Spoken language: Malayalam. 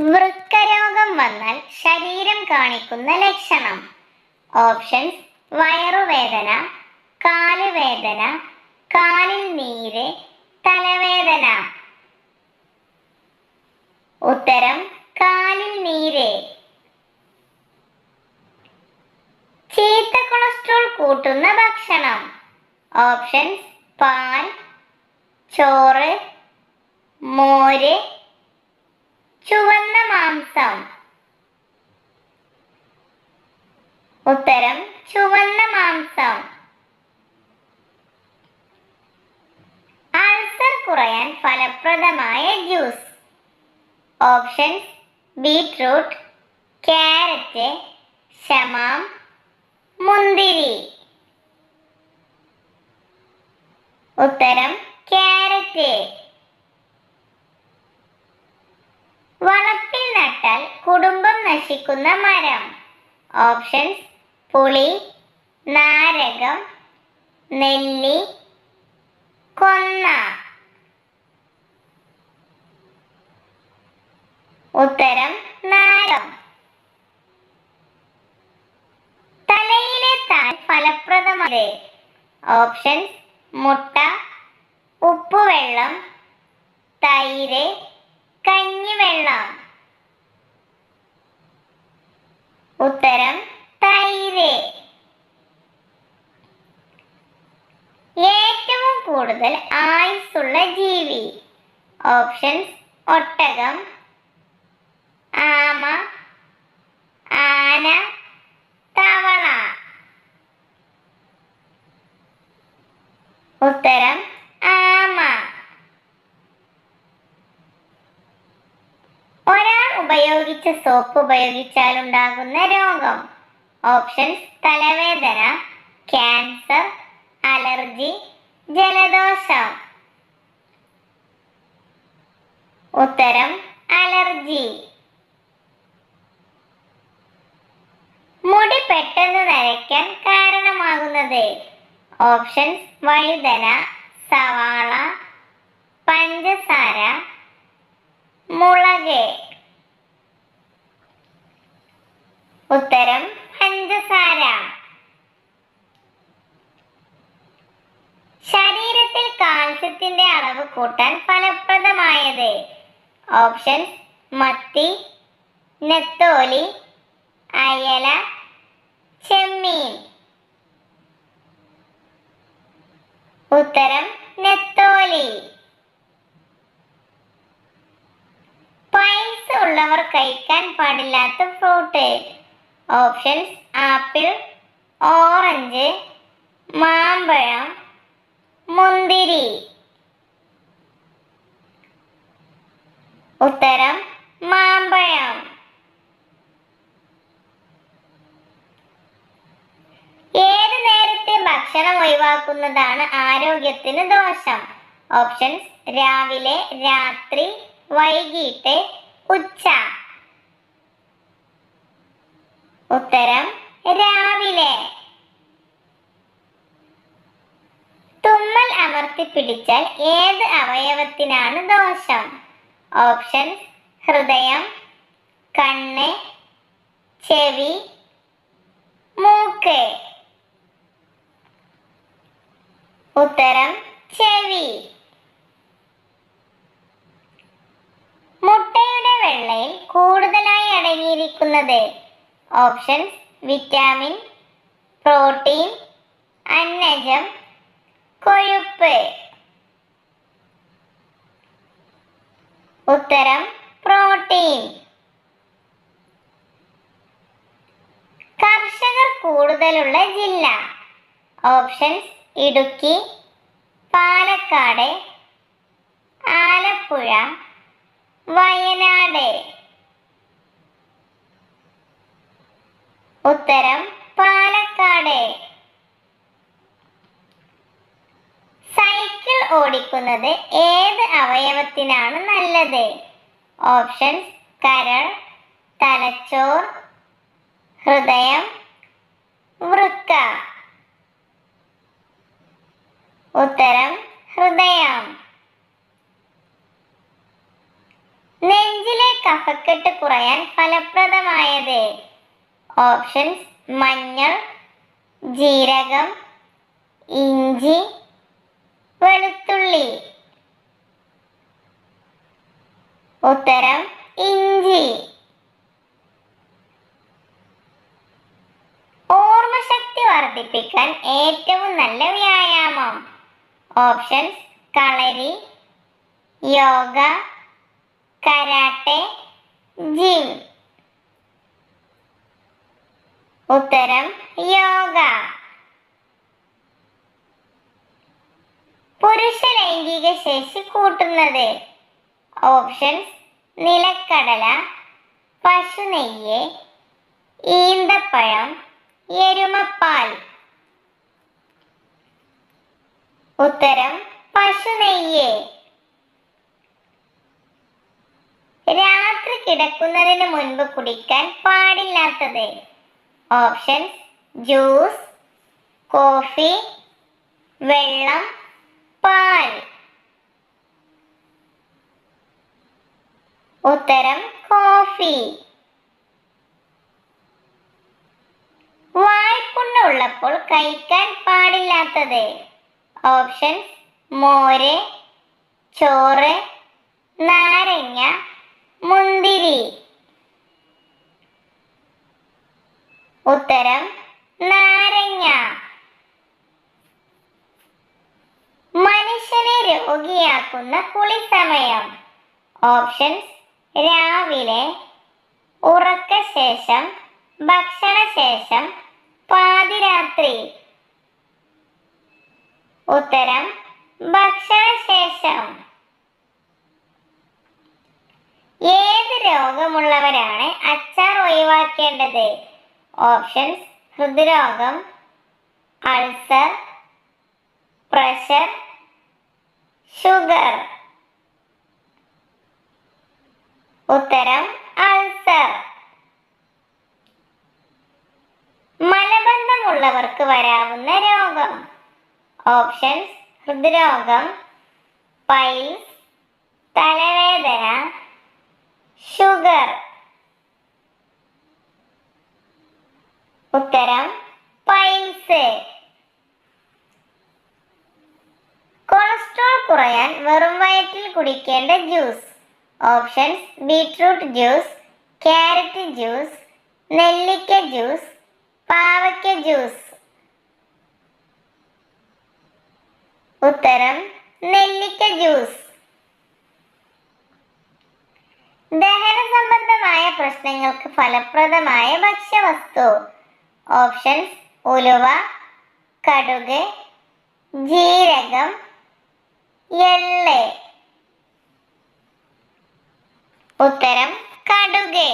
വൃക്കരോഗം വന്നാൽ ശരീരം കാണിക്കുന്ന ലക്ഷണം. ഓപ്ഷൻസ് വയറുവേദന കാലുവേദന കാലിൽ നീര് തലവേദന. ഉത്തരം കാലിൽ നീര്. ചീത്ത കൊളസ്ട്രോൾ കൂട്ടുന്ന ഭക്ഷണം. ഓപ്ഷൻസ് പാൽ ചോറ് മോര് ചുവന്ന മാംസം. ഉത്തരം ചുവന്ന മാംസം. അൾസർ കുറയാൻ ഫലപ്രദമായ ജ്യൂസ് ഓപ്ഷൻസ് ബീട്രൂട്ട് ക്യാരറ്റ് ശമാം മുന്തിരി. ഉത്തരം ക്യാരറ്റ് വളപ്പിൽ നട്ടാൽ കുടുംബം നശിക്കുന്ന മരം. ഓപ്ഷൻസ് പുളി നാരകം നെല്ലി കൊന്ന. ഉത്തരം നാരം. തലയിലെ താൻ ഫലപ്രദമാണ് ഓപ്ഷൻസ് മുട്ട ഉപ്പുവെള്ളം തൈര് കഞ്ഞിവെള്ളം ഉത്തരം തൈര്. ഏറ്റവും കൂടുതൽ ആയുസ്സുള്ള ജീവി. ഓപ്ഷൻസ് ഒട്ടകം. ആമ. ആന. തവള. ഉത്തരം ആമ ഒരാൾ ഉപയോഗിച്ച സോപ്പ് ഉപയോഗിച്ചാൽ ഉണ്ടാകുന്ന രോഗം. ഓപ്ഷൻസ് തലവേദന ക്യാൻസർ അലർജി ജലദോഷം. ഉത്തരം അലർജി മുടി പെട്ടെന്ന് നരയ്ക്കാൻ കാരണമാകുന്നത്. ഓപ്ഷൻസ് വഴുതന സവാള പഞ്ചസാര മുളക്. ഉത്തരം പഞ്ചസാര. ശരീരത്തിൽ കാൽസ്യത്തിന്റെ അളവ് കൂട്ടാൻ ഫലപ്രദമായത്. ഓപ്ഷൻസ് മത്തി നെത്തോലി അയല ചെമ്മീൻ. ഉത്തരം നെത്തോലി. പൈസ ഉള്ളവർ കഴിക്കാൻ പാടില്ലാത്ത ഫ്രൂട്ട് ഓപ്ഷൻസ് ആപ്പിൾ ഓറഞ്ച് മാമ്പഴം മുന്തിരി. ഉത്തരം മാമ്പഴം. ഏത് നേരത്തെ ഭക്ഷണം ഒഴിവാക്കുന്നതാണ് ആരോഗ്യത്തിന് ദോഷം? ഓപ്ഷൻസ് രാവിലെ രാത്രി വൈകിട്ട് ഉച്ച. ഉത്തരം രാവിലെ. തുമ്മൽ അമർത്തി പിടിച്ചാൽ ഏത് അവയവത്തിനാണ് ദോഷം? ഓപ്ഷൻ ഹൃദയം കണ്ണ് ചെവി മൂക്ക്. ഉത്തരം ചെവി. മുട്ടയുടെ വെള്ളയിൽ കൂടുതലായി അടങ്ങിയിരിക്കുന്നത് ഓപ്ഷൻസ് വിറ്റാമിൻ പ്രോട്ടീൻ അന്നജം കൊഴുപ്പ്. ഉത്തരം പ്രോട്ടീൻ. കർഷകർ കൂടുതലുള്ള ജില്ല. ഓപ്ഷൻസ് ഇടുക്കി പാലക്കാട് ആലപ്പുഴ വയനാട്. ഉത്തരം പാലക്കാട്. സൈക്കിൾ ഓടിക്കുന്നത് ഏത് അവയവത്തിനാണ് നല്ലത്? ഓപ്ഷൻസ് കരൾ തലച്ചോർ ഹൃദയം വൃക്ക. ഉത്തരം ഹൃദയം. നെഞ്ചിലെ കഫക്കെട്ട് കുറയാൻ ഫലപ്രദമായത്? ഓപ്ഷൻസ് മഞ്ഞൾ ജീരകം ഇഞ്ചി വെളുത്തുള്ളി. ഉത്തരം ഇഞ്ചി. ഓർമ്മശക്തി വർദ്ധിപ്പിക്കാൻ ഏറ്റവും നല്ല വ്യായാമം. Options kalari yoga karate gym. ഉത്തരം യോഗ. പുരുഷ ലൈംഗിക ശേഷി കൂട്ടുന്നത്. ഓപ്ഷൻസ് നിലക്കടല പശുനെയ്യ് ഈന്തപ്പഴം എരുമപ്പാൽ. ഉത്തരം പശുനെയ്യ് രാത്രി കിടക്കുന്നതിന് മുൻപ് കുടിക്കാൻ പാടില്ലാത്തത്. ഓപ്ഷൻസ് ജ്യൂസ് കോഫി വെള്ളം പാൽ. ഉത്തരം കോഫി. വായ്പുണ്ണ് ഉള്ളപ്പോൾ കഴിക്കാൻ പാടില്ലാത്തത്. ഓപ്ഷൻസ് മോര് ചോറ് നാരങ്ങ മുന്തിരി. ഉത്തരം നാരങ്ങ. മനുഷ്യനെ രോഗിയാക്കുന്ന കുളി സമയം ഓപ്ഷൻസ് രാവിലെ ഉറക്കശേഷം ഭക്ഷണശേഷം പാതിരാത്രി. ഉത്തരം ഭക്ഷണശേഷം. ഏത് രോഗമുള്ളവരാണ് അച്ചാർ ഒഴിവാക്കേണ്ടത്? ഓപ്ഷൻസ് ഹൃദ്രോഗം അൾസർ പ്രഷർ ഷുഗർ ഉത്തരം അൾസർ മലബന്ധമുള്ളവർക്ക് വരാവുന്ന രോഗം. ഓപ്ഷൻസ് ഹൃദ്രോഗം പൈൽസ് തലവേദന ഷുഗർ ഉത്തരം പൈൻസ്. കൊളസ്ട്രോൾ കുറയാൻ വെറും വയറ്റിൽ കുടിക്കേണ്ട juice. Options beetroot juice carrot juice നെല്ലിക്ക ജ്യൂസ് പാവയ്ക്ക ജ്യൂസ്. ഉത്തരം നെല്ലിക്ക ജ്യൂസ്. ദഹന സംബന്ധമായ പ്രശ്നങ്ങൾക്ക് ഫലപ്രദമായ ഭക്ഷ്യവസ്തു ഓപ്ഷൻസ് ഉലുവ കടുക് ജീരകം എള്ള്. ഉത്തരം കടുക്.